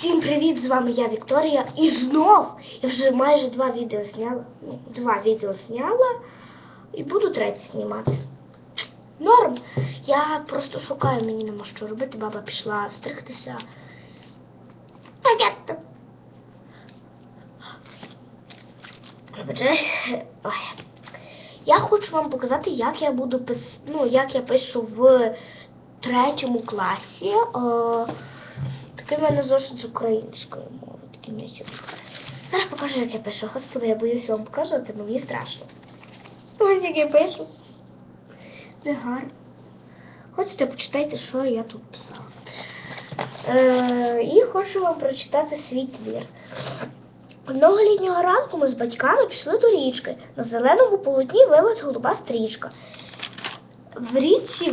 Всім привіт! З вами я Вікторія. І знов я вже майже два відео зняла. Ну, два відео зняла і буду третє знімати. Норм. Я просто шукаю, мені нема що робити. Баба пішла стригтися. Понятно. Я хочу вам показати, як я буду пис... ну, як я пишу в третьому класі. Е... Такий в мене зошит з української мови. Такий місяць. Зараз покажу, як я пишу. Господи, я боюся вам показувати, мені страшно. Ось як я пишу. Це гарно. Хочете, почитайте, що я тут писала. Е, і хочу вам прочитати свій твір. Одного літнього ранку ми з батьками пішли до річки. На зеленому полотні вилась голуба стрічка. В річці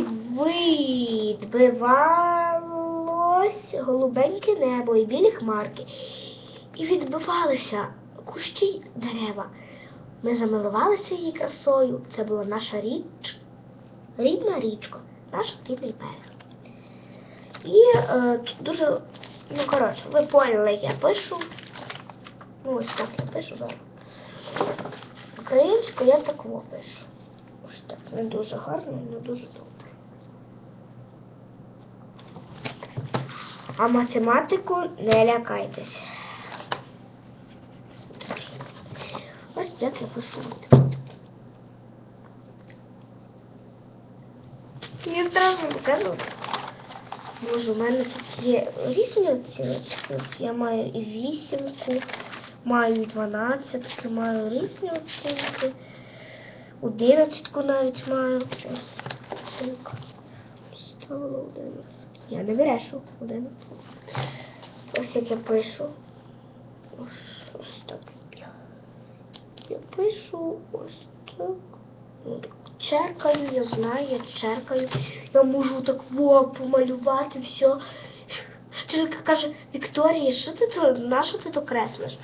відбивалось голубеньке небо і білі хмарки. І відбивалися кущі дерева. Ми замилувалися її красою. Це була наша річ, рідна річка, наш рідний берег. І е, дуже, ну коротше, ви поняли, як я пишу. Ну, ось так я пишу зараз. Українською я так пишу. Ось так, не дуже гарно, не дуже добре. А математику не лякайтесь. Ось як я пишу математику. Мені страшно показувати. Боже, у мене тут є різні оціночки. Я маю і вісімку, маю і дванадцятки, маю різні оцінки. Одинадцятку навіть маю. Ось оцінка. Ставила. Я не вирешу одинадцять. Ось як я пишу. Ось, ось так. Я, пишу ось так. Ну, Черкаю, я знаю, я черкаю. Я можу так во помалювати все. Вчителька каже, Вікторія, що ти то, на що ти то креслиш?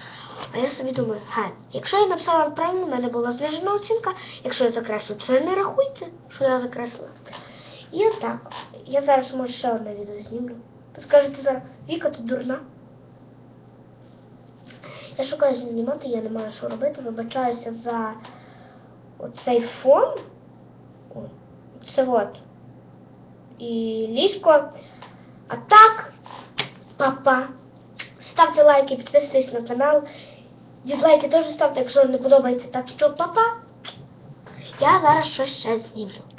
А я собі думаю, га, якщо я написала правильно, в мене була знижена оцінка, якщо я закреслю, це не рахуйте, що я закреслила. І отак. Я зараз може ще одне відео знімлю. Скажете зараз, Віка, ти дурна? Я шукаю знімати, я не маю що робити, вибачаюся за оцей фон. Це от. І ліжко. А так, папа. Ставте лайки, підписуйтесь на канал. Дізлайки теж ставте, якщо не подобається. Так що, папа. Я зараз щось ще знімлю.